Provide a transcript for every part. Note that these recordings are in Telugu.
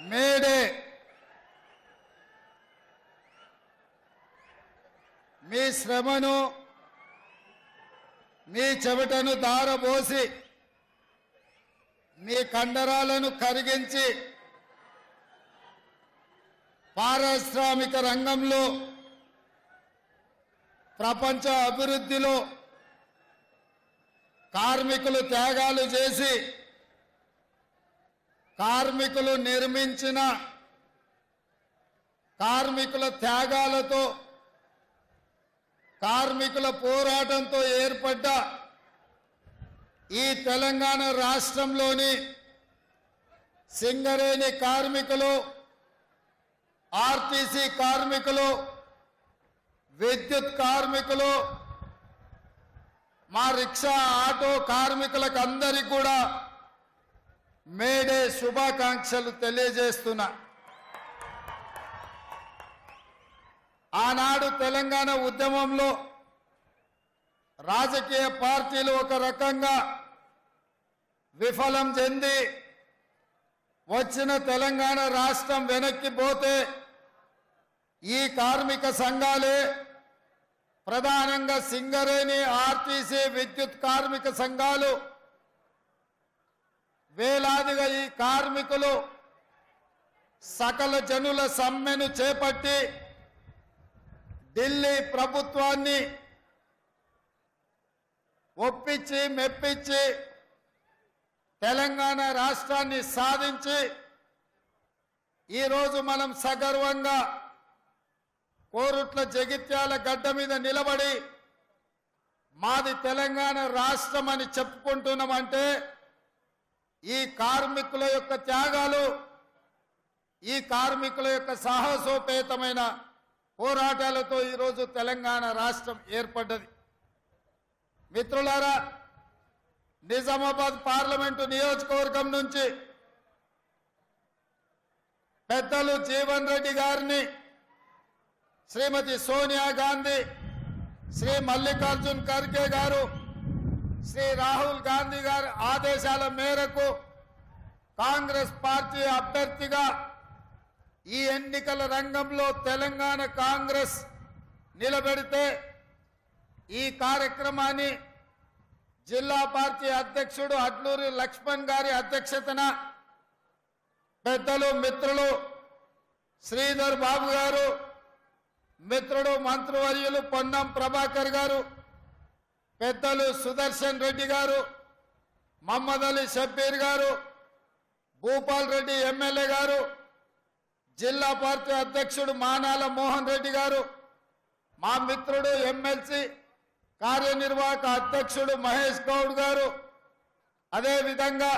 మేడే. మీ శ్రమను మీ చెవిటను దారబోసి మీ కండరాలను కరిగించి పారిశ్రామిక రంగంలో ప్రపంచ అభివృద్ధిలో కార్మికులు త్యాగాలు చేసి కార్మికులు నిర్మించిన కార్మికుల త్యాగాలతో కార్మికుల పోరాటంతో ఏర్పడ్డ ఈ తెలంగాణ రాష్ట్రంలోని సింగరేణి కార్మికులు ఆర్టీసీ కార్మికులు విద్యుత్ కార్మికులు మా రిక్షా ఆటో కార్మికులకు అందరికీ కూడా మేడే శుభాకాంక్షలు తెలియజేస్తున్నా ఆనాడు తెలంగాణ ఉద్యమంలో రాజకీయ పార్టీలు ఒక రకంగా విఫలం చెంది వచ్చిన తెలంగాణ రాష్ట్రం వెనక్కి పోతే ఈ కార్మిక సంఘాలే ప్రధానంగా సింగరేణి ఆర్టీసీ విద్యుత్ కార్మిక సంఘాలు వేలాదిగా ఈ కార్మికులు సకల జనుల సమ్మెను చేపట్టి ఢిల్లీ ప్రభుత్వాన్ని ఒప్పించి మెప్పించి తెలంగాణ రాష్ట్రాన్ని సాధించి ఈరోజు మనం సగర్వంగా కోరుట్ల జగిత్యాల గడ్డ మీద నిలబడి మాది తెలంగాణ రాష్ట్రం అని చెప్పుకుంటున్నామంటే ఈ కార్మికుల యొక్క త్యాగాలు ఈ కార్మికుల యొక్క సాహసోపేతమైన పోరాటాలతో ఈరోజు తెలంగాణ రాష్ట్రం ఏర్పడ్డది. మిత్రులారా నిజామాబాద్ పార్లమెంటు నియోజకవర్గం నుంచి పెద్దలు జీవన్ రెడ్డి గారిని శ్రీమతి సోనియా గాంధీ శ్రీ మల్లికార్జున్ ఖర్గే గారు శ్రీ రాహుల్ గాంధీ గారి ఆదేశాల మేరకు కాంగ్రెస్ పార్టీ అభ్యర్థిగా ఈ ఎన్నికల రంగంలో తెలంగాణ కాంగ్రెస్ నిలబెడితే ఈ కార్యక్రమాన్ని జిల్లా పార్టీ అధ్యక్షుడు అడ్లూరి లక్ష్మణ్ గారి అధ్యక్షతన పెద్దలు మిత్రులు శ్రీధర్ బాబు గారు మిత్రుడు మంత్రివర్యులు పొన్నం ప్రభాకర్ గారు పెద్దలు సుదర్శన్ రెడ్డి గారు మహమ్మద్ అలీ షబ్బీర్ గారు భూపాల్ రెడ్డి ఎమ్మెల్యే గారు జిల్లా పార్టీ అధ్యక్షుడు మానాల మోహన్ రెడ్డి గారు మా మిత్రుడు ఎమ్మెల్సీ కార్యనిర్వాహక అధ్యక్షుడు మహేష్ గౌడ్ గారు అదేవిధంగా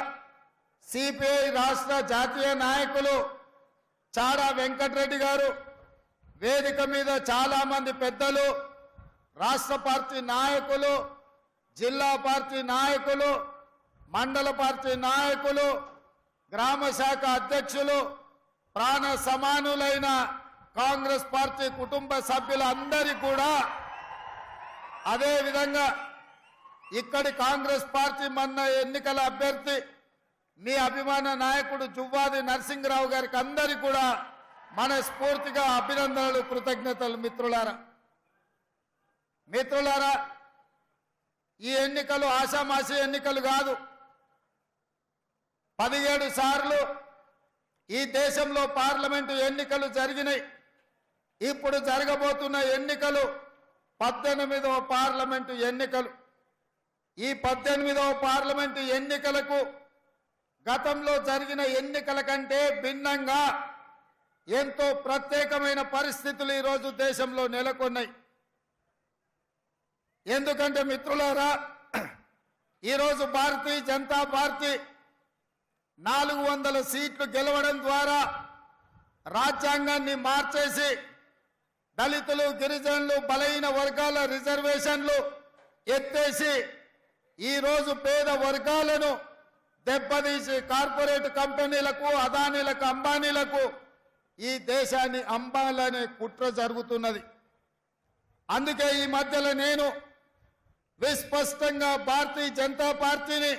సిపిఐ రాష్ట్ర జాతీయ నాయకులు చాడా వెంకటరెడ్డి గారు వేదిక మీద చాలామంది పెద్దలు రాష్ట్ర పార్టీ నాయకులు జిల్లా పార్టీ నాయకులు మండల పార్టీ నాయకులు గ్రామ శాఖ అధ్యక్షులు ప్రాణ సమానులైన కాంగ్రెస్ పార్టీ కుటుంబ సభ్యులందరి కూడా అదే విధంగా ఇక్కడి కాంగ్రెస్ పార్టీ మొన్న ఎన్నికల అభ్యర్థి మీ అభిమాన నాయకుడు జువ్వాది నరసింహరావు గారికి అందరి కూడా మనస్ఫూర్తిగా అభినందనలు కృతజ్ఞతలు మిత్రులారా. మిత్రులారా ఈ ఎన్నికలు ఆషామాషి ఎన్నికలు కాదు. పదిహేడు సార్లు ఈ దేశంలో పార్లమెంటు ఎన్నికలు జరిగినాయి. ఇప్పుడు జరగబోతున్న ఎన్నికలు పద్దెనిమిదవ పార్లమెంటు ఎన్నికలు. ఈ పద్దెనిమిదవ పార్లమెంటు ఎన్నికలకు గతంలో జరిగిన ఎన్నికల కంటే భిన్నంగా ఎంతో ప్రత్యేకమైన పరిస్థితులు ఈరోజు దేశంలో నెలకొన్నాయి. ఎందుకంటే మిత్రులారా ఈరోజు భారతీయ జనతా పార్టీ నాలుగు వందల సీట్లు గెలవడం ద్వారా రాజ్యాంగాన్ని మార్చేసి దళితులు గిరిజనులు బలహీన వర్గాల రిజర్వేషన్లు ఎత్తేసి ఈరోజు పేద వర్గాలను దెబ్బతీసి కార్పొరేట్ కంపెనీలకు అదానీలకు అంబానీలకు ఈ దేశాన్ని అంబాలనే కుట్ర జరుగుతున్నది. అందుకే ఈ మధ్యలో నేను విస్పష్టంగా భారతీయ జనతా పార్టీని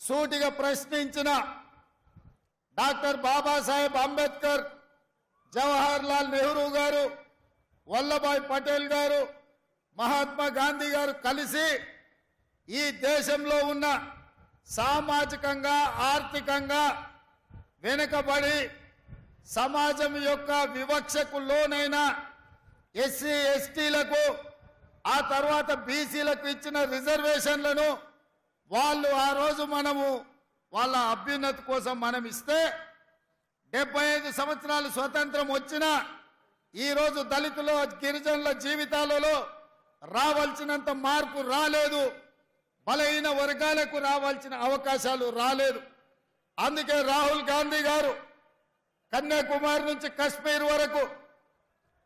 సూటిగా ప్రశ్నించిన డాక్టర్ బాబాసాహెబ్ అంబేద్కర్ జవహర్ లాల్ నెహ్రూ గారు వల్లభాయ్ పటేల్ గారు మహాత్మా గాంధీ గారు కలిసి ఈ దేశంలో ఉన్న సామాజికంగా ఆర్థికంగా వెనుకబడి సమాజం యొక్క వివక్షకు లోనైన ఎస్సీ ఎస్టీలకు ఆ తర్వాత బీసీలకు ఇచ్చిన రిజర్వేషన్లను వాళ్ళు ఆ రోజు మనము వాళ్ళ అభ్యున్నతి కోసం మనం ఇస్తే డెబ్బై ఐదు సంవత్సరాలు స్వతంత్రం వచ్చినా ఈరోజు దళితుల గిరిజనుల జీవితాలలో రావాల్సినంత మార్పు రాలేదు. బలహీన వర్గాలకు రావాల్సిన అవకాశాలు రాలేదు. అందుకే రాహుల్ గాంధీ గారు కన్యాకుమారి నుంచి కశ్మీర్ వరకు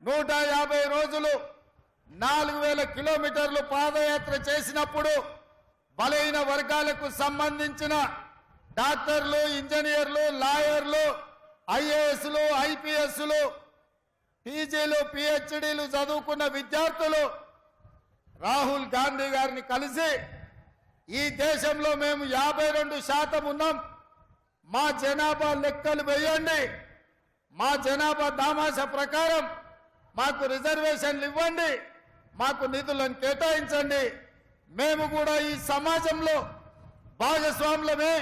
నూట యాభై రోజులు నాలుగు వేల కిలోమీటర్లు పాదయాత్ర చేసినప్పుడు బలహీన వర్గాలకు సంబంధించిన డాక్టర్లు ఇంజనీర్లు లాయర్లు ఐఏఎస్లు ఐపీఎస్లు పీజీలు పిహెచ్డీలు చదువుకున్న విద్యార్థులు రాహుల్ గాంధీ గారిని కలిసి ఈ దేశంలో మేము యాభై రెండు శాతం ఉన్నాం. మా జనాభా లెక్కలు వేయండి. మా జనాభా దామాష ప్రకారం మాకు రిజర్వేషన్లు ఇవ్వండి. మాకు నిధులను కేటాయించండి. మేము కూడా ఈ సమాజంలో భాగస్వాములమే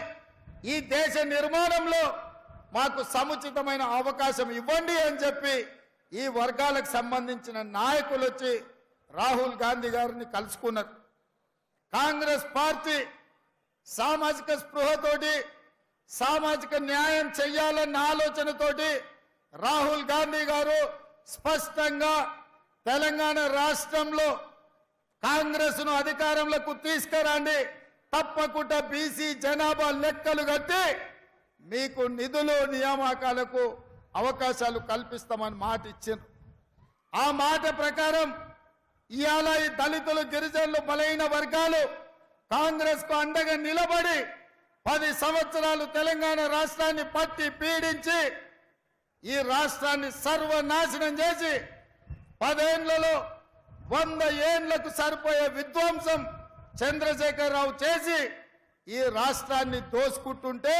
ఈ దేశ నిర్మాణంలో మాకు సముచితమైన అవకాశం ఇవ్వండి అని చెప్పి ఈ వర్గాలకు సంబంధించిన నాయకులు వచ్చి రాహుల్ గాంధీ గారిని కలుసుకున్నారు. కాంగ్రెస్ పార్టీ సామాజిక స్పృహతోటి సామాజిక న్యాయం చెయ్యాలన్న ఆలోచనతోటి రాహుల్ గాంధీ గారు స్పష్టంగా తెలంగాణ రాష్ట్రంలో కాంగ్రెస్ను అధికారంలోకి తీసుకురండి. తప్పకుండా బీసీ జనాభా లెక్కలు కట్టి మీకు నిధులు నియామకాలకు అవకాశాలు కల్పిస్తామని మాట ఇచ్చారు ఆ మాట ప్రకారం ఇవాళ ఈ దళితులు గిరిజనులు బలైన వర్గాలు కాంగ్రెస్కు అండగా నిలబడి పది సంవత్సరాలు తెలంగాణ రాష్ట్రాన్ని పట్టి పీడించి ఈ రాష్ట్రాన్ని సర్వనాశనం చేసి పదేళ్ళలో వంద ఏండ్లకు సరిపోయే విధ్వంసం చంద్రశేఖరరావు చేసి ఈ రాష్ట్రాన్ని దోసుకుంటుంటే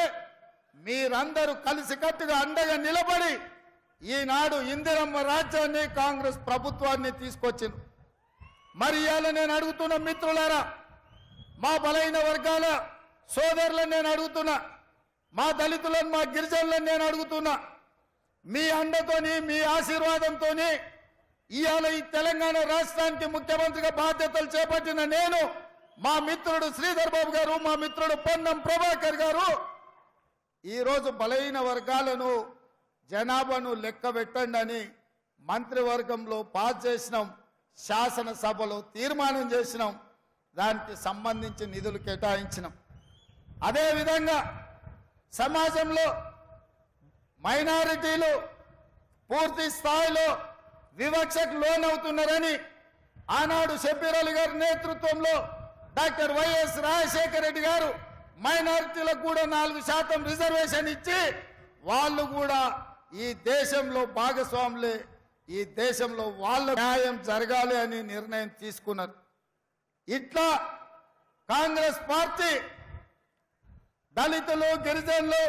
మీరందరూ కలిసికట్టుగా అండగా నిలబడి ఈనాడు ఇందిరమ్మ రాజ్యాన్ని కాంగ్రెస్ ప్రభుత్వాన్ని తీసుకొచ్చింది. మరి ఇవాళ నేను అడుగుతున్న మిత్రులారా మా బలైన వర్గాల సోదరులను నేను అడుగుతున్నా మా దళితులను మా గిరిజనులను నేను అడుగుతున్నా మీ అండతోని మీ ఆశీర్వాదంతోని ఇవాళ ఈ తెలంగాణ రాష్ట్రానికి ముఖ్యమంత్రిగా బాధ్యతలు చేపట్టిన నేను మా మిత్రుడు శ్రీధర్ బాబు గారు మా మిత్రుడు పొన్నం ప్రభాకర్ గారు ఈరోజు బలహీన వర్గాలను జనాభాను లెక్క పెట్టండి అని మంత్రివర్గంలో పాస్ చేసినాం శాసనసభలో తీర్మానం చేసినాం దానికి సంబంధించి నిధులు కేటాయించినాం. అదేవిధంగా సమాజంలో మైనారిటీలు పూర్తి స్థాయిలో వివక్షకు లోనవుతున్నారని ఆనాడు షబ్బీర్ గారి నేతృత్వంలో డాక్టర్ వైఎస్ రాజశేఖర రెడ్డి గారు మైనారిటీలకు కూడా నాలుగు శాతం రిజర్వేషన్ ఇచ్చి వాళ్ళు కూడా ఈ దేశంలో భాగస్వాములే ఈ దేశంలో వాళ్ళ న్యాయం జరగాలి అని నిర్ణయం తీసుకున్నారు. ఇట్లా కాంగ్రెస్ పార్టీ దళితులు గిరిజనులు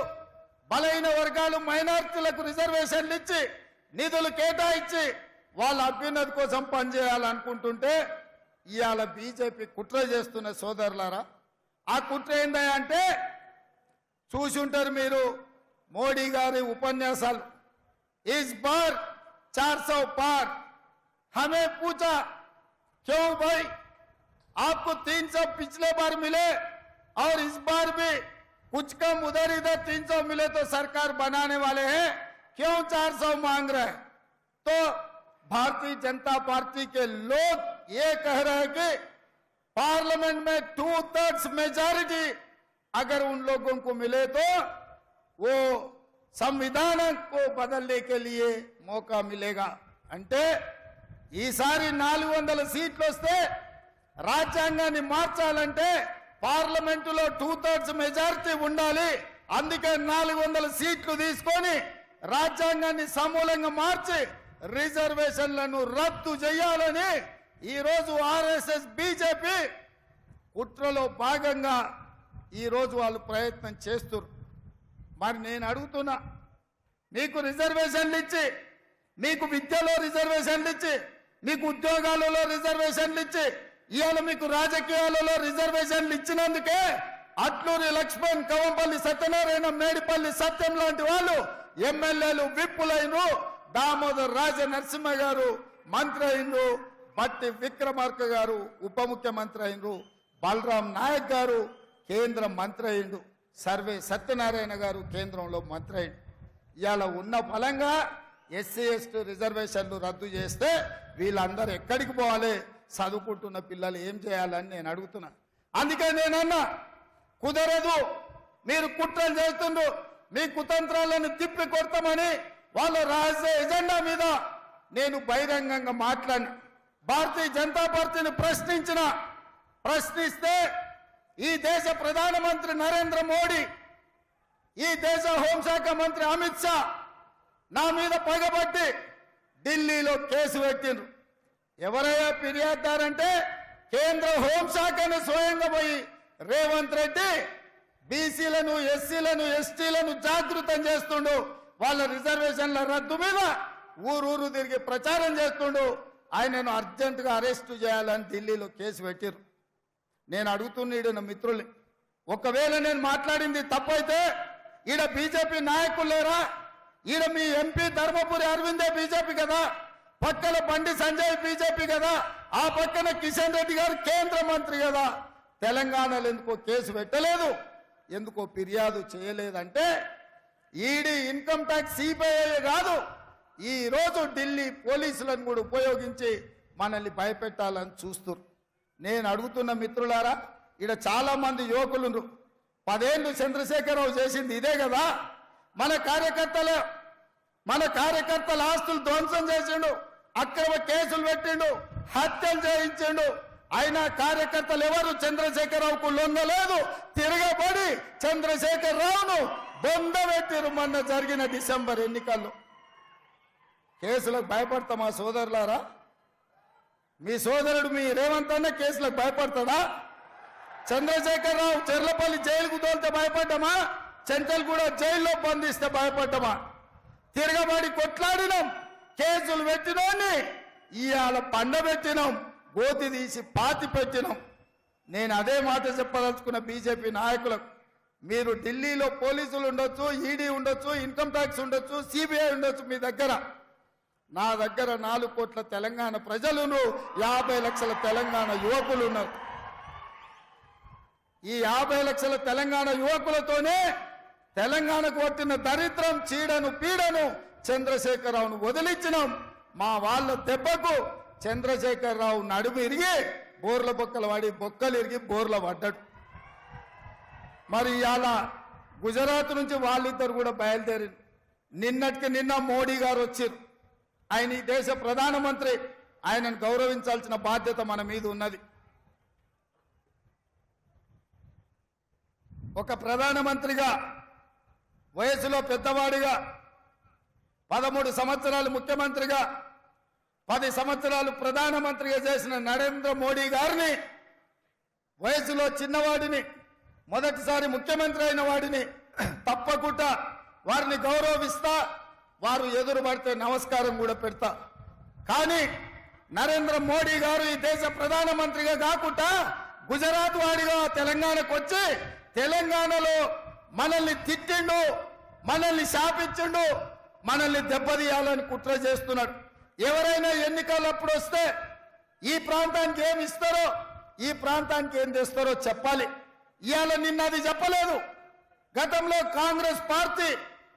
బలైన వర్గాలు మైనార్టీలకు రిజర్వేషన్లు ఇచ్చి నిధులు కేటాయించి వాళ్ళ అభ్యున్నతి కోసం పనిచేయాలనుకుంటుంటే ఇవాళ బీజేపీ కుట్ర చేస్తున్న సోదరులారా ఆ కుట్ర ఏందా అంటే చూసి ఉంటారు మీరు మోడీ గారి ఉపన్యాసాలు इस बार 400 पार हमें पूछा क्यों भाई आपको 300 पिछले बार मिले और इस बार भी कुछ कम उधर इधर 300 मिले तो सरकार बनाने वाले हैं क्यों 400 मांग रहे हैं तो भारतीय जनता पार्टी के लोग ये कह रहे हैं कि पार्लियामेंट में टू थर्ड्स मेजॉरिटी अगर उन लोगों को मिले तो वो సంవిధాన को बदलने के लिए मौका मिलेगा అంటే ఈసారి నాలుగు వందల సీట్లు వస్తే రాజ్యాంగాన్ని మార్చాలంటే పార్లమెంటులో టూ థర్డ్స్ మెజారిటీ ఉండాలి అందుకే నాలుగు వందల సీట్లు తీసుకొని రాజ్యాంగాన్ని సమూలంగా మార్చి రిజర్వేషన్లను రద్దు చేయాలని ఈరోజు ఆర్ఎస్ఎస్ బీజేపీ కుట్రలో భాగంగా ఈరోజు వాళ్ళు ప్రయత్నం చేస్తున్నారు మరి నేను అడుగుతున్నా మీకు రిజర్వేషన్లు ఇచ్చి మీకు విద్యలో రిజర్వేషన్లు ఇచ్చి మీకు ఉద్యోగాలలో రిజర్వేషన్లు ఇచ్చి ఇవాళ మీకు రాజకీయాలలో రిజర్వేషన్లు ఇచ్చినందుకే అట్లూరి లక్ష్మణ్ కవంపల్లి సత్యనారాయణ మేడిపల్లి సత్యం లాంటి వాళ్ళు ఎమ్మెల్యేలు విప్పులైన దామోదర్ రాజ నరసింహ గారు మంత్రి అయినరు బట్టి విక్రమార్క గారు ఉప ముఖ్యమంత్రి అయినరు బలరాం నాయక్ గారు కేంద్ర మంత్రి అయిండు సర్వే సత్యనారాయణ గారు కేంద్రంలో మంత్రి అయిండు ఇవాళ ఉన్న ఫలంగా ఎస్సీ ఎస్టీ రిజర్వేషన్లు రద్దు చేస్తే వీళ్ళందరూ ఎక్కడికి పోవాలి? చదువుకుంటున్న పిల్లలు ఏం చేయాలని నేను అడుగుతున్నా. అందుకే నేనన్నా కుదరదు మీరు కుట్రలు చేస్తుండ్రు మీ కుతంత్రాలను తిప్పి కొడతామని వాళ్ళ రహస్య ఎజెండా మీద నేను బహిరంగంగా మాట్లాడిన భారతీయ జనతా పార్టీని ప్రశ్నించిన ప్రశ్నిస్తే ఈ దేశ ప్రధానమంత్రి నరేంద్ర మోడీ ఈ దేశ హోంశాఖ మంత్రి అమిత్ షా నా మీద పగబట్టి ఢిల్లీలో కేసు పెట్టిండ్రు. ఎవరయ్యా ఫిర్యాదారంటే కేంద్ర హోంశాఖను స్వయంగా పోయి రేవంత్ రెడ్డి బీసీలను ఎస్సీలను ఎస్టీలను జాగృతం చేస్తుండు. వాళ్ళ రిజర్వేషన్ల రద్దు మీద ఊరూరు తిరిగి ప్రచారం చేస్తుండు. ఆయనను అర్జెంటుగా అరెస్టు చేయాలని ఢిల్లీలో కేసు పెట్టారు నేను అడుగుతున్నాడు నా మిత్రుల్ని ఒకవేళ నేను మాట్లాడింది తప్పైతే ఈడ బీజేపీ నాయకులు లేరా? ఈడ మీ ఎంపీ ధర్మపురి అరవిందే బీజేపీ కదా? పక్కన బండి సంజయ్ బీజేపీ కదా? ఆ పక్కన కిషన్ రెడ్డి గారు కేంద్ర మంత్రి కదా? తెలంగాణలో ఎందుకో కేసు పెట్టలేదు? ఎందుకో ఫిర్యాదు చేయలేదంటే ఈడీ ఇన్కమ్ ట్యాక్స్ సిబిఐ కాదు. ఈ రోజు ఢిల్లీ పోలీసులను కూడా ఉపయోగించి మనల్ని భయపెట్టాలని చూస్తున్నారు నేను అడుగుతున్న మిత్రులారా ఇక్కడ చాలా మంది యువకులు పదేళ్ళు చంద్రశేఖరరావు చేసింది ఇదే కదా. మన కార్యకర్తలే మన కార్యకర్తల ఆస్తులు ధ్వంసం చేసిండు అక్రమ కేసులు పెట్టిండు హత్యలు చేయించిండు. అయినా కార్యకర్తలు ఎవరు? చంద్రశేఖరరావుకు లొంగలేదు. తిరగబడి చంద్రశేఖరరావును బొందబెట్టిరు మొన్న జరిగిన డిసెంబర్ ఎన్నికల్లో. కేసులకు భయపడతామా సోదరులారా? మీ సోదరుడు మీ రేవంత్ అన్న కేసులకు భయపడతాడా? చంద్రశేఖరరావు చెర్లపల్లి జైలుకు తోలితే భయపడ్డామా? చెంచల్ కూడా జైల్లో బంధిస్తే భయపడ్డామా? తిరగబడి కొట్లాడినాం. కేసులు పెట్టినోని ఇవాళ పండబెట్టినాం గోతి తీసి పాతి పెట్టినాం. నేను అదే మాట చెప్పదలుచుకున్న బీజేపీ నాయకులకు మీరు ఢిల్లీలో పోలీసులు ఉండొచ్చు ఈడీ ఉండొచ్చు ఇన్కమ్ ట్యాక్స్ ఉండొచ్చు సిబిఐ ఉండొచ్చు మీ దగ్గర. నా దగ్గర నాలుగు కోట్ల తెలంగాణ ప్రజలును యాభై లక్షల తెలంగాణ యువకులు ఉన్నారు ఈ యాభై లక్షల తెలంగాణ యువకులతోనే తెలంగాణకు వచ్చిన దరిద్రం చీడను పీడను చంద్రశేఖరరావును వదిలించినాం. మా వాళ్ళ దెబ్బకు చంద్రశేఖరరావు నడుము ఇరిగి బోర్ల బొక్కలు వాడి బొక్కలు ఇరిగి బోర్ల పడ్డాడు. మరి ఇవాళ గుజరాత్ నుంచి వాళ్ళిద్దరు కూడా బయలుదేరి నిన్నటికి నిన్న మోడీ గారు వచ్చారు. ఆయన ఈ దేశ ప్రధానమంత్రి. ఆయనను గౌరవించాల్సిన బాధ్యత మన మీద ఉన్నది. ఒక ప్రధానమంత్రిగా వయసులో పెద్దవాడిగా పదమూడు సంవత్సరాలు ముఖ్యమంత్రిగా పది సంవత్సరాలు ప్రధానమంత్రిగా చేసిన నరేంద్ర మోడీ గారిని వయసులో చిన్నవాడిని మొదటిసారి ముఖ్యమంత్రి అయిన వాడిని తప్పకుండా వారిని గౌరవిస్తా వారు ఎదురుపడితే నమస్కారం కూడా పెడతా. కానీ నరేంద్ర మోడీ గారు ఈ దేశ ప్రధానమంత్రిగా కాకుండా గుజరాత్ వాడిగా తెలంగాణకు వచ్చి తెలంగాణలో మనల్ని తిట్టిండు మనల్ని శాపించిండు మనల్ని దెబ్బతీయాలని కుట్ర చేస్తున్నాడు. ఎవరైనా ఎన్నికలప్పుడు వస్తే ఈ ప్రాంతానికి ఏమి ఇస్తారో ఈ ప్రాంతానికి ఏం చేస్తారో చెప్పాలి. ఇవాళ నిన్న అది చెప్పలేదు. గతంలో కాంగ్రెస్ పార్టీ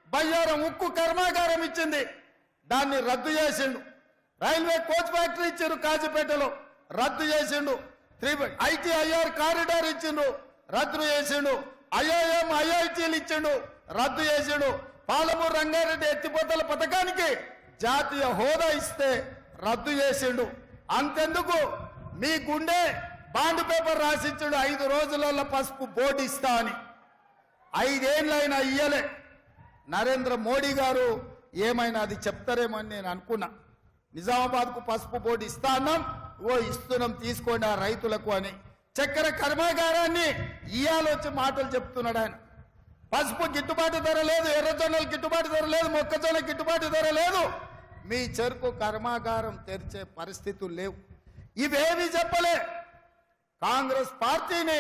బయ్యారం ఉక్కు కర్మాగారం ఇచ్చింది. దాన్ని రద్దు చేసిండు. రైల్వే కోచ్ ఫ్యాక్టరీ ఇచ్చిండు కాజీపేటలో. రద్దు చేసిండు. త్రీ ఐటీఐఆర్ కారిడార్ ఇచ్చిండు. రద్దు చేసిండు. ఐఐఎం ఐఐటీలు ఇచ్చిండు. రద్దు చేసిండు. పాలమూరు రంగారెడ్డి ఎత్తిపోతల పథకానికి జాతీయ హోదా ఇస్తే రద్దు చేసిండు. అంతెందుకు? మీ గుండె బాండ్ పేపర్ రాసిచ్చుడు ఐదు రోజులలో పసుపు బోర్డు ఇస్తా అని. ఐదేళ్ళైనా ఇయ్యలే. నరేంద్ర మోడీ గారు ఏమైనా అది చెప్తారేమో అని నేను అనుకున్నా. నిజామాబాద్కు పసుపు బోర్డు ఇస్తా అన్నాం. ఓ ఇస్తున్నాం తీసుకోండి ఆ రైతులకు అని. చక్కెర కర్మాగారాన్ని ఇయ్యాలొచ్చి మాటలు చెప్తున్నాడు ఆయన. పసుపు గిట్టుబాటు ధర లేదు ఎర్రజొన్నలు గిట్టుబాటు ధర లేదు మొక్కజొన్న గిట్టుబాటు ధర లేదు. మీ చెరుకు కర్మాగారం తెరిచే పరిస్థితులు లేవు. ఇవేవి చెప్పలే. కాంగ్రెస్ పార్టీని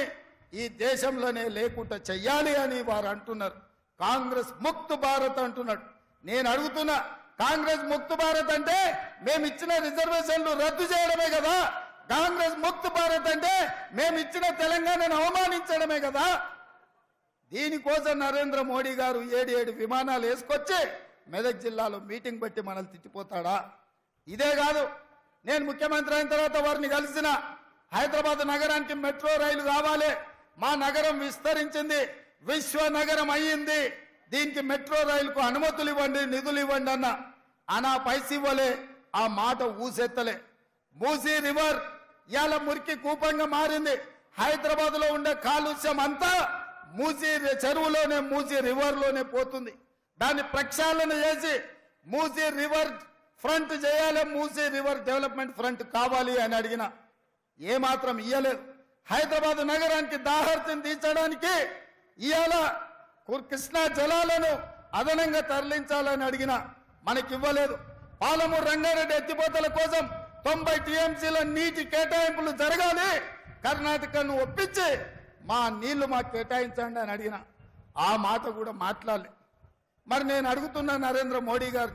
ఈ దేశంలోనే లేకుండా చెయ్యాలి అని వారు అంటున్నారు. కాంగ్రెస్ ముక్తు భారత్ అంటున్నాడు. నేను అడుగుతున్నా కాంగ్రెస్ ముక్తు భారత్ అంటే మేము ఇచ్చిన రిజర్వేషన్లు రద్దు చేయడమే కదా? కాంగ్రెస్ ముక్తు భారత్ అంటే మేము ఇచ్చిన తెలంగాణను అవమానించడమే కదా? దీనికోసం నరేంద్ర మోడీ గారు ఏడు ఏడు విమానాలు వేసుకొచ్చి మెదక్ జిల్లాలో మీటింగ్ పెట్టి మనల్ని తిట్టిపోతాడా? ఇదే కాదు నేను ముఖ్యమంత్రి అయిన తర్వాత వారిని కలిసిన హైదరాబాద్ నగరానికి మెట్రో రైలు కావాలి. మా నగరం విస్తరించింది. విశ్వ నగరం అయ్యింది. దీనికి మెట్రో రైలుకు అనుమతులు ఇవ్వండి నిధులు ఇవ్వండి అన్న. అనా పైసి ఇవ్వలే ఆ మాట ఊసెత్తలే. మూసీ రివర్ ఇవాళ మురికి కూపంగా మారింది. హైదరాబాద్లో ఉండే కాలుష్యం అంతా మూసీ చెరువులోనే మూసీ రివర్లోనే పోతుంది. దాన్ని ప్రక్షాళన చేసి మూసీ రివర్ ఫ్రంట్ చేయాలి మూసీ రివర్ డెవలప్మెంట్ ఫ్రంట్ కావాలి అని అడిగిన ఏమాత్రం ఇయ్యలేదు. హైదరాబాద్ నగరానికి దాహర్తిని తీర్చడానికి ఇవాళ కృష్ణా జలాలను అదనంగా తరలించాలని అడిగిన మనకి ఇవ్వలేదు పాలమూరు రంగారెడ్డి ఎత్తిపోతల కోసం తొంభై టీఎంసీల నీటి కేటాయింపులు జరగాలి. కర్ణాటకను ఒప్పించి మా నీళ్ళు మాకు కేటాయించండి అని అడిగిన. ఆ మాట కూడా మాట్లాడలే. మరి నేను అడుగుతున్నా నరేంద్ర మోడీ గారు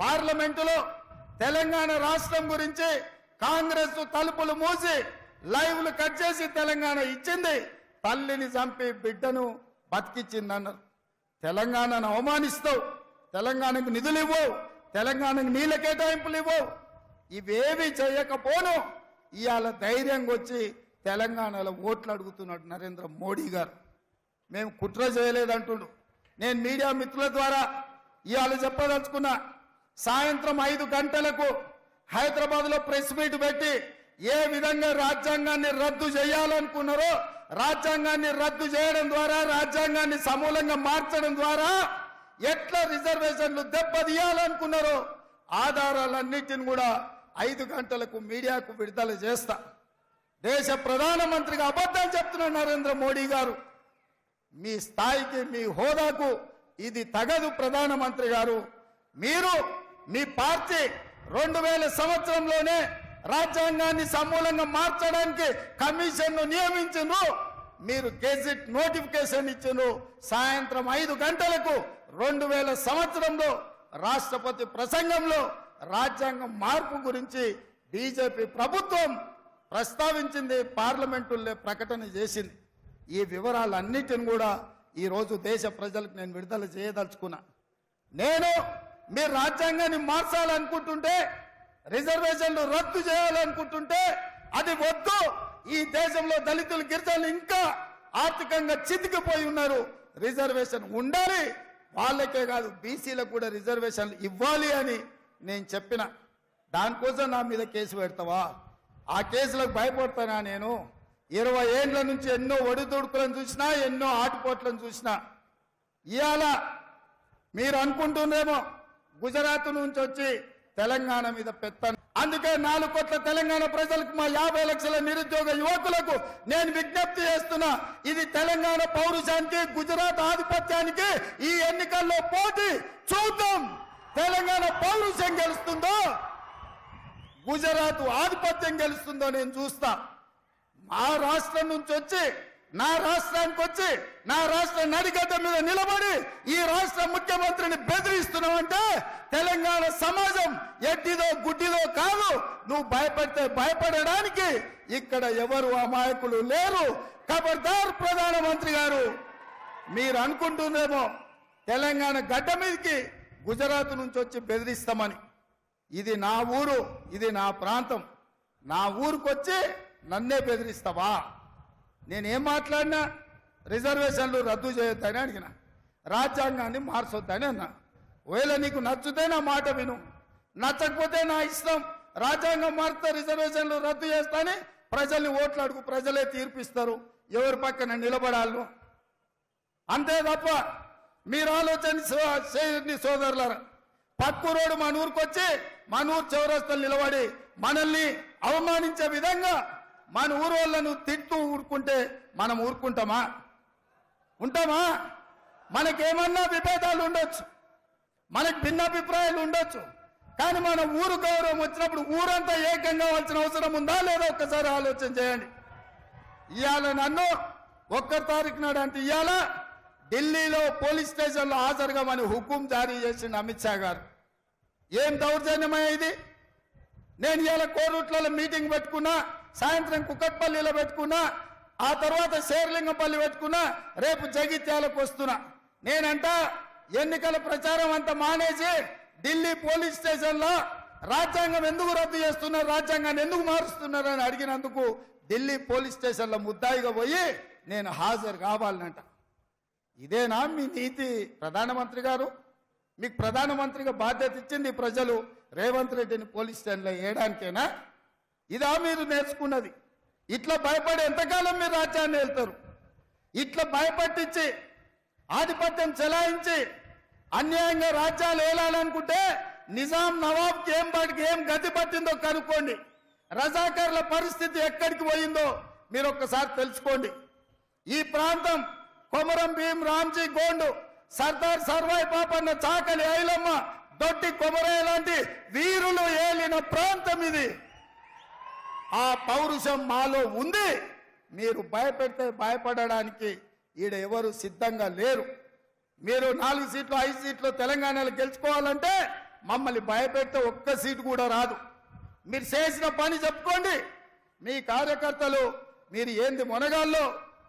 పార్లమెంటులో తెలంగాణ రాష్ట్రం గురించి కాంగ్రెస్ తలుపులు మూసి లైవ్లు కట్ చేసి తెలంగాణ ఇచ్చింది. తల్లిని చంపి బిడ్డను బతికిచ్చిందన్నారు తెలంగాణను అవమానిస్తావు తెలంగాణకు నిధులు ఇవ్వవు తెలంగాణకు నీళ్ళ కేటాయింపులు ఇవ్వవు ఇవేవి చేయకపోను. ఇవాళ ధైర్యంగా వచ్చి తెలంగాణలో ఓట్లు అడుగుతున్నాడు నరేంద్ర మోడీ గారు. మేము కుట్ర చేయలేదంటుండు. నేను మీడియా మిత్రుల ద్వారా ఇవాళ చెప్పదలుచుకున్నా. సాయంత్రం ఐదు గంటలకు హైదరాబాద్లో ప్రెస్ మీట్ పెట్టి ఏ విధంగా రాజ్యాంగాన్ని రద్దు చేయాలనుకున్నారో రాజ్యాంగాన్ని రద్దు చేయడం ద్వారా రాజ్యాంగాన్ని సమూలంగా మార్చడం ద్వారా ఎట్లా రిజర్వేషన్లు దెబ్బతీయాలనుకున్నారో ఆధారాలన్నిటిని కూడా ఐదు గంటలకు మీడియాకు విడుదల చేస్తా. దేశ ప్రధానమంత్రిగా అబద్ధం చెప్తున్న నరేంద్ర మోడీ గారు. మీ స్థాయికి మీ హోదాకు ఇది తగదు ప్రధానమంత్రి గారు. మీరు మీ పార్టీ రెండు వేల సంవత్సరంలోనే రాజ్యాంగాన్ని సమూలంగా మార్చడానికి కమిషన్ను నియమించను మీరు గెజిట్ నోటిఫికేషన్ ఇచ్చిండ్రు. సాయంత్రం ఐదు గంటలకు రెండు వేల సంవత్సరంలో రాష్ట్రపతి ప్రసంగంలో రాజ్యాంగం మార్పు గురించి బీజేపీ ప్రభుత్వం ప్రస్తావించింది పార్లమెంటుల్లో ప్రకటన చేసింది. ఈ వివరాలన్నిటిని కూడా ఈరోజు దేశ ప్రజలకు నేను విడుదల చేయదలుచుకున్నా. నేను మీరు రాజ్యాంగాన్ని మార్చాలనుకుంటుంటే రిజర్వేషన్లు రద్దు చేయాలనుకుంటుంటే అది వద్దు. ఈ దేశంలో దళితులు గిరిజనులు ఇంకా ఆర్థికంగా చితికిపోయి ఉన్నారు. రిజర్వేషన్ ఉండాలి. వాళ్ళకే కాదు బీసీలకు కూడా రిజర్వేషన్లు ఇవ్వాలి అని నేను చెప్పిన. దానికోసం నా మీద కేసు పెడతావా? ఆ కేసులకు భయపడతానా నేను? ఇరవై ఏండ్ల నుంచి ఎన్నో ఒడిదుడుకులను చూసినా ఎన్నో ఆటుపోట్లను చూసినా. ఇవాళ మీరు అనుకుంటుండేమో గుజరాత్ నుంచి వచ్చి తెలంగాణ మీద పెత్త అందుకే నాలుగు కోట్ల తెలంగాణ ప్రజలకు మా యాభై లక్షల నిరుద్యోగ యువకులకు నేను విజ్ఞప్తి చేస్తున్నా ఇది తెలంగాణ పౌరుషానికి గుజరాత్ ఆధిపత్యానికి ఈ ఎన్నికల్లో పోటీ చూద్దాం. తెలంగాణ పౌరుషం గెలుస్తుందో గుజరాత్ ఆధిపత్యం గెలుస్తుందో నేను చూస్తా. మా రాష్ట్రం నుంచి వచ్చి నా రాష్ట్రానికి వచ్చి నా రాష్ట్ర నడిగడ్డ మీద నిలబడి ఈ రాష్ట్ర ముఖ్యమంత్రిని బెదిరిస్తున్నావంటే తెలంగాణ సమాజం ఎడ్డిదో గుడ్డిదో కాదు. నువ్వు భయపడితే భయపడడానికి ఇక్కడ ఎవరు అమాయకులు లేరు. ఖబర్దార్ ప్రధానమంత్రి గారు మీరు అనుకుంటుందేమో తెలంగాణ గడ్డ మీదకి గుజరాత్ నుంచి వచ్చి బెదిరిస్తామని. ఇది నా ఊరు ఇది నా ప్రాంతం. నా ఊరికొచ్చి నన్నే బెదిరిస్తావా? నేనేం మాట్లాడినా రిజర్వేషన్లు రద్దు చేయొద్దని అడిగిన. రాజ్యాంగాన్ని మార్చొద్దని అన్నా. ఒకవేళ నీకు నచ్చితే నా మాట విను. నచ్చకపోతే నా ఇష్టం. రాజ్యాంగం మారితే రిజర్వేషన్లు రద్దు చేస్తాని ప్రజల్ని ఓట్లు అడుగు ప్రజలే తీర్పిస్తారు. ఎవరి పక్కన నిలబడాలను? అంతే తప్ప మీరు ఆలోచన సో- చేయండి సోదరులారా రోడ్డు మన ఊరికి వచ్చి మన ఊరు చౌరస్తలు నిలబడి మనల్ని అవమానించే విధంగా మన ఊరోళ్ళను తింటూ తిట్టు ఊరుకుంటే మనం ఊరుకుంటామా? ఉంటామా? మనకేమన్నా విభేదాలు ఉండొచ్చు. మనకు భిన్నాభిప్రాయాలు ఉండొచ్చు. కానీ మన ఊరు గౌరవం వచ్చినప్పుడు ఊరంతా ఏకంగా కావాల్సిన అవసరం ఉందా లేదా ఒక్కసారి ఆలోచన చేయండి. ఇవాళ నన్ను ఒక్క తారీఖు నాడు అంటే ఇవాళ ఢిల్లీలో పోలీస్ స్టేషన్లో హాజరుగామని హుకుం జారీ చేసిండు అమిత్ షా గారు. ఏం దౌర్జన్యమయ్య ఇది? నేను ఇవాళ కోరుట్లలో మీటింగ్ పెట్టుకున్నా సాయంత్రం కుక్కట్పల్లిలో పెట్టుకున్నా ఆ తర్వాత శేర్లింగంపల్లి పెట్టుకున్నా రేపు జగిత్యాలకు వస్తున్నా. నేనంట ఎన్నికల ప్రచారం అంతా మానేసి ఢిల్లీ పోలీస్ స్టేషన్లో రాజ్యాంగం ఎందుకు రద్దు చేస్తున్నారు రాజ్యాంగాన్ని ఎందుకు మారుస్తున్నారు అని అడిగినందుకు ఢిల్లీ పోలీస్ స్టేషన్లో ముద్దాయిగా పోయి నేను హాజరు కావాలనంట. ఇదేనా మీ నీతి? ప్రధానమంత్రి గారు మీకు ప్రధానమంత్రిగా బాధ్యత ఇచ్చింది ప్రజలు. రేవంత్ రెడ్డిని పోలీస్ స్టేషన్లో వేయడానికేనా? ఇదా మీరు నేర్చుకున్నది. ఇట్లా భయపడి ఎంతకాలం మీరు రాజ్యాన్ని వెళ్తారు ఇట్లా భయపట్టించి ఆధిపత్యం చెలాయించి అన్యాయంగా రాజ్యాలు ఏలాలనుకుంటే నిజాం నవాబ్కి ఏం పాటికి ఏం గతి పట్టిందో కనుక్కోండి. రజాకర్ల పరిస్థితి ఎక్కడికి పోయిందో మీరు ఒక్కసారి తెలుసుకోండి. ఈ ప్రాంతం కొమరం భీం రామ్జీ గోండు సర్దార్ సర్వాయి పాపన్న చాకలి ఐలమ్మ దొడ్డి కొమరయ్య లాంటి వీరులు ఏలిన ప్రాంతం ఇది. ఆ పౌరుషం మాలో ఉంది. మీరు భయపెడితే భయపడడానికి ఈడ ఎవరు సిద్ధంగా లేరు. మీరు నాలుగు సీట్లు ఐదు సీట్లు తెలంగాణలో గెలుచుకోవాలంటే మమ్మల్ని భయపెడితే ఒక్క సీటు కూడా రాదు. మీరు చేసిన పని చెప్పుకోండి. మీ కార్యకర్తలు మీరు ఏంది మునగాల్లో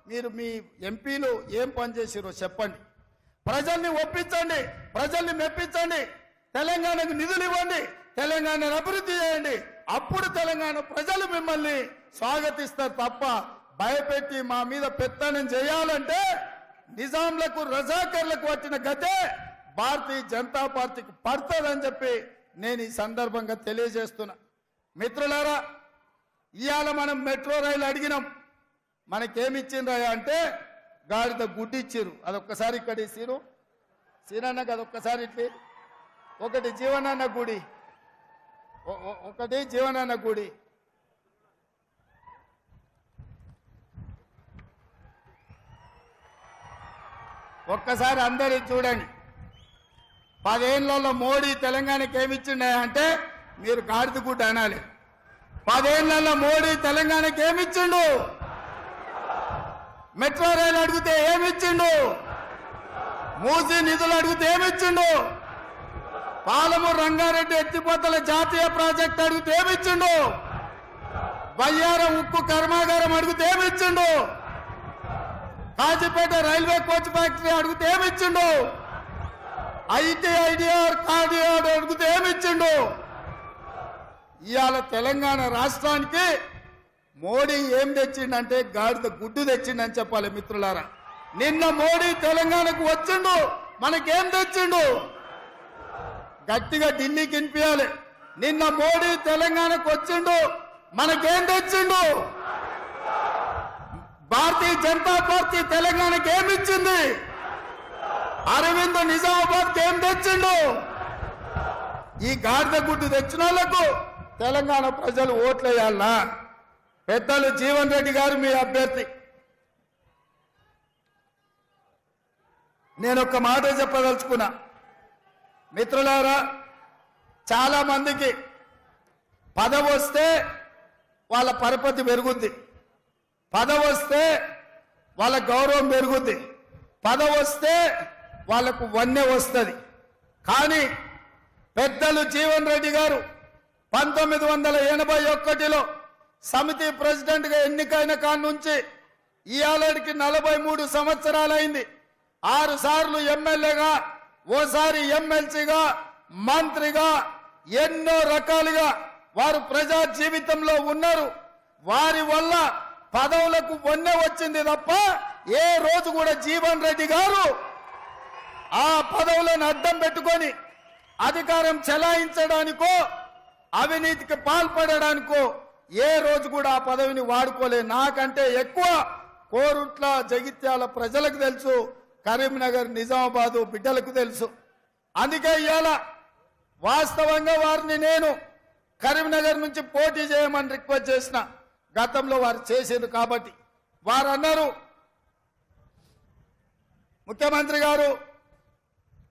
మీరు మీ ఎంపీలు ఏం పని చేసిరో చెప్పండి. ప్రజల్ని ఒప్పించండి ప్రజల్ని మెప్పించండి తెలంగాణకు నిధులు ఇవ్వండి తెలంగాణను అభివృద్ధి చేయండి. అప్పుడు తెలంగాణ ప్రజలు మిమ్మల్ని స్వాగతిస్తారు తప్ప భయపెట్టి మా మీద పెత్తనం చేయాలంటే నిజాంలకు రజాకర్లకు వచ్చిన గతే భారతీయ జనతా పార్టీకి పడుతుందని చెప్పి నేను ఈ సందర్భంగా తెలియజేస్తున్నా. మిత్రులారా ఇవాళ మనం మెట్రో రైలు అడిగినాం. మనకేమిచ్చిండ్రయ్యా అంటే గాడిద గుడ్డి ఇచ్చిర్రు అదొక్కసారి ఇక్కడ ఇచ్చిరు సీనన్నకి అదొక్కసారి ఇట్లి. ఒకటి జీవనాన్న గుడి. ఒకటి జీవనాన్న గుడి ఒక్కసారి అందరి చూడండి. పదేళ్ళలో మోడీ తెలంగాణకి ఏమిచ్చిండే అంటే మీరు గాడిద గుడ్డ అనాలి. పదేళ్ళలో మోడీ తెలంగాణకి ఏమిచ్చిండు మెట్రో రైలు అడిగితే ఏమిచ్చిండు మూసి నిధులు అడిగితే ఏమిచ్చిండు పాలమూరు రంగారెడ్డి ఎత్తిపోతల జాతీయ ప్రాజెక్ట్ అడిగితే ఏమిచ్చిండు? బయ్యారం ఉక్కు కర్మాగారం అడిగితే ఏమిచ్చిండు? కాజీపేట రైల్వే కోచ్ ఫ్యాక్టరీ అడిగితే ఏమిచ్చిండు? ఐటీ ఐడిఆర్ కార్డిఆర్ అడిగితే ఏమిచ్చిండు? ఇవాళ తెలంగాణ రాష్ట్రానికి మోడీ ఏం తెచ్చిండంటే గాడిద గుడ్డు తెచ్చిండని చెప్పాలి మిత్రులారా. నిన్న మోడీ తెలంగాణకు వచ్చిండు మనకేం తెచ్చిండు? గట్టిగా ఢిల్లీకి వినిపించాలి నిన్న మోడీ తెలంగాణకు వచ్చిండు మనకేం తెచ్చిండు? భారతీయ జనతా పార్టీ తెలంగాణకి ఏమిచ్చింది అరవింద్ నిజామాబాద్ ఏం తెచ్చిండు? ఈ గాడిద గుడ్డు తెచ్చిన వాళ్ళకు తెలంగాణ ప్రజలు ఓట్లేయాలనా? పెద్దలు జీవన్ రెడ్డి గారు మీ అభ్యర్థి. నేను ఒక మాట చెప్పదలుచుకున్నా. మిత్రులారా చాలా మందికి పదవి వస్తే వాళ్ళ పరపతి పెరుగుద్ది. పదవి వస్తే వాళ్ళ గౌరవం పెరుగుద్ది. పదవి వస్తే వాళ్ళకు వన్నె వస్తుంది. కానీ పెద్దలు జీవన్ రెడ్డి గారు పంతొమ్మిది వందల ఎనభై ఒకటిలో సమితి ప్రెసిడెంట్గా ఎన్నికైన కాడి నుంచి ఇయాలడికి నలభై మూడు సంవత్సరాలైంది. ఆరు సార్లు ఎమ్మెల్యేగా ఓసారి ఎమ్మెల్సీగా మంత్రిగా ఎన్నో రకాలుగా వారు ప్రజా జీవితంలో ఉన్నారు. వారి వల్ల పదవులకు వన్నె వచ్చింది తప్ప ఏ రోజు కూడా జీవన్ రెడ్డి గారు ఆ పదవులను అడ్డం పెట్టుకొని అధికారం చెలాయించడానికో అవినీతికి పాల్పడడానికో ఏ రోజు కూడా ఆ పదవిని వాడుకోలే. నాకంటే ఎక్కువ కోరుట్ల జగిత్యాల ప్రజలకు తెలుసు. కరీంనగర్ నిజామాబాదు బిడ్డలకు తెలుసు. అందుకే ఇవాళ వాస్తవంగా వారిని నేను కరీంనగర్ నుంచి పోటీ చేయమని రిక్వెస్ట్ చేసిన. గతంలో వారు చేసిండ్రు కాబట్టి. వారు అన్నారు ముఖ్యమంత్రి గారు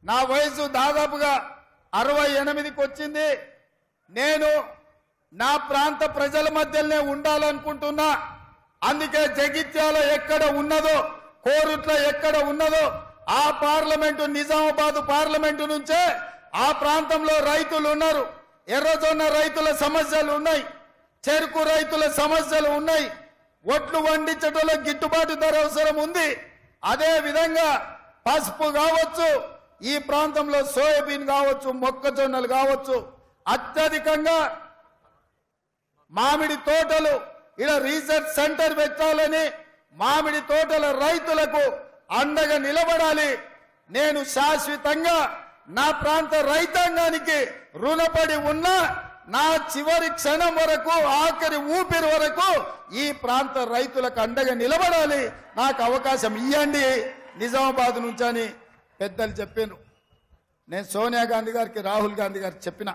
నా వయసు దాదాపుగా అరవై ఎనిమిదికి వచ్చింది. నేను నా ప్రాంత ప్రజల మధ్యలోనే ఉండాలనుకుంటున్నా. అందుకే జగిత్యాల ఎక్కడ ఉన్నదో కోరుట్ల ఎక్కడ ఉన్నదో ఆ పార్లమెంటు నిజామాబాద్ పార్లమెంటు నుంచే ఆ ప్రాంతంలో రైతులు ఉన్నారు. ఎర్రజొన్న రైతుల సమస్యలు ఉన్నాయి. చెరుకు రైతుల సమస్యలు ఉన్నాయి. ఒట్లు వండించడంలో గిట్టుబాటు ధర అవసరం ఉంది. అదే విధంగా పసుపు కావచ్చు ఈ ప్రాంతంలో సోయాబీన్ కావచ్చు మొక్కజొన్నలు కావచ్చు అత్యధికంగా మామిడి తోటలు ఇలా రీసెర్చ్ సెంటర్ పెట్టాలని మామిడి తోటల రైతులకు అండగా నిలబడాలి. నేను శాశ్వతంగా నా ప్రాంత రైతాంగానికి రుణపడి ఉన్నా నా చివరి క్షణం వరకు ఆఖరి ఊపిరి వరకు ఈ ప్రాంత రైతులకు అండగా నిలబడాలి. నాకు అవకాశం ఇవ్వండి నిజామాబాద్ నుంచి అని పెద్దలు చెప్పాను నేను సోనియా గాంధీ గారికి రాహుల్ గాంధీ గారికి చెప్పిన.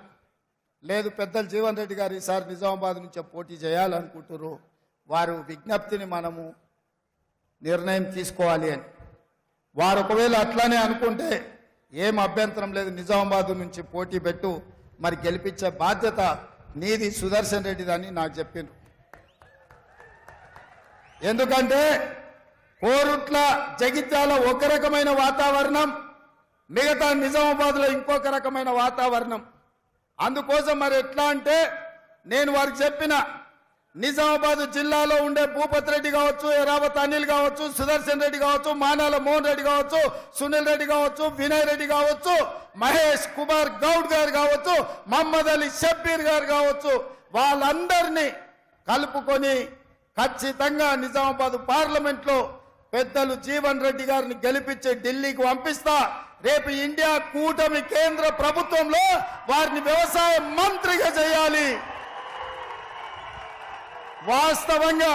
లేదు పెద్దలు జీవన్ రెడ్డి గారు ఈసారి నిజామాబాద్ నుంచి పోటీ చేయాలనుకుంటున్నారు వారు విజ్ఞప్తిని మనము నిర్ణయం తీసుకోవాలి అని. వారు ఒకవేళ అట్లానే అనుకుంటే ఏం అభ్యంతరం లేదు. నిజామాబాద్ నుంచి పోటీ పెట్టు మరి గెలిపించే బాధ్యత నీది సుదర్శన్ రెడ్డిది అని నాకు చెప్పిండ్రు. ఎందుకంటే కోరుట్ల జగిత్యాల ఒక రకమైన వాతావరణం మిగతా నిజామాబాద్లో ఇంకొక రకమైన వాతావరణం. అందుకోసం మరి ఎట్లా అంటే నేను వారికి చెప్పిన నిజామాబాద్ జిల్లాలో ఉండే భూపత్ రెడ్డి కావచ్చు ఎరావత్ అనిల్ కావచ్చు సుదర్శన్ రెడ్డి కావచ్చు మానాల మోహన్ రెడ్డి కావచ్చు సునీల్ రెడ్డి కావచ్చు వినయ్ రెడ్డి కావచ్చు మహేష్ కుమార్ గౌడ్ గారు కావచ్చు మహమ్మద్ అలీ షబ్బీర్ గారు కావచ్చు వాళ్ళందరినీ కలుపుకొని ఖచ్చితంగా నిజామాబాద్ పార్లమెంట్లో పెద్దలు జీవన్ రెడ్డి గారిని గెలిపించి ఢిల్లీకి పంపిస్తా. రేపు ఇండియా కూటమి కేంద్ర ప్రభుత్వంలో వారిని వ్యవసాయ మంత్రిగా చేయాలి. వాస్తవంగా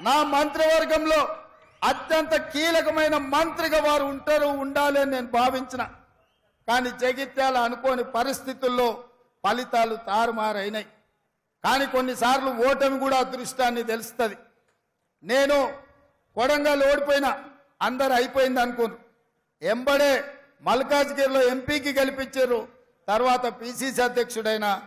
నా మంత్రివర్గంలో అత్యంత కీలకమైన మంత్రిగా వారు ఉంటారు ఉండాలి అని నేను భావించిన. కానీ జగిత్యాల అనుకోని పరిస్థితుల్లో ఫలితాలు తారుమారైనాయి. కానీ కొన్నిసార్లు ఓటమి కూడా అదృష్టాన్ని తెలుస్తుంది. నేను కొడంగల్ ఓడిపోయినా అందరు అయిపోయింది అనుకోను. ఎంబడే మల్కాజ్గిరిలో ఎంపీకి గెలిపించారు తర్వాత పిసిసి అధ్యక్షుడైన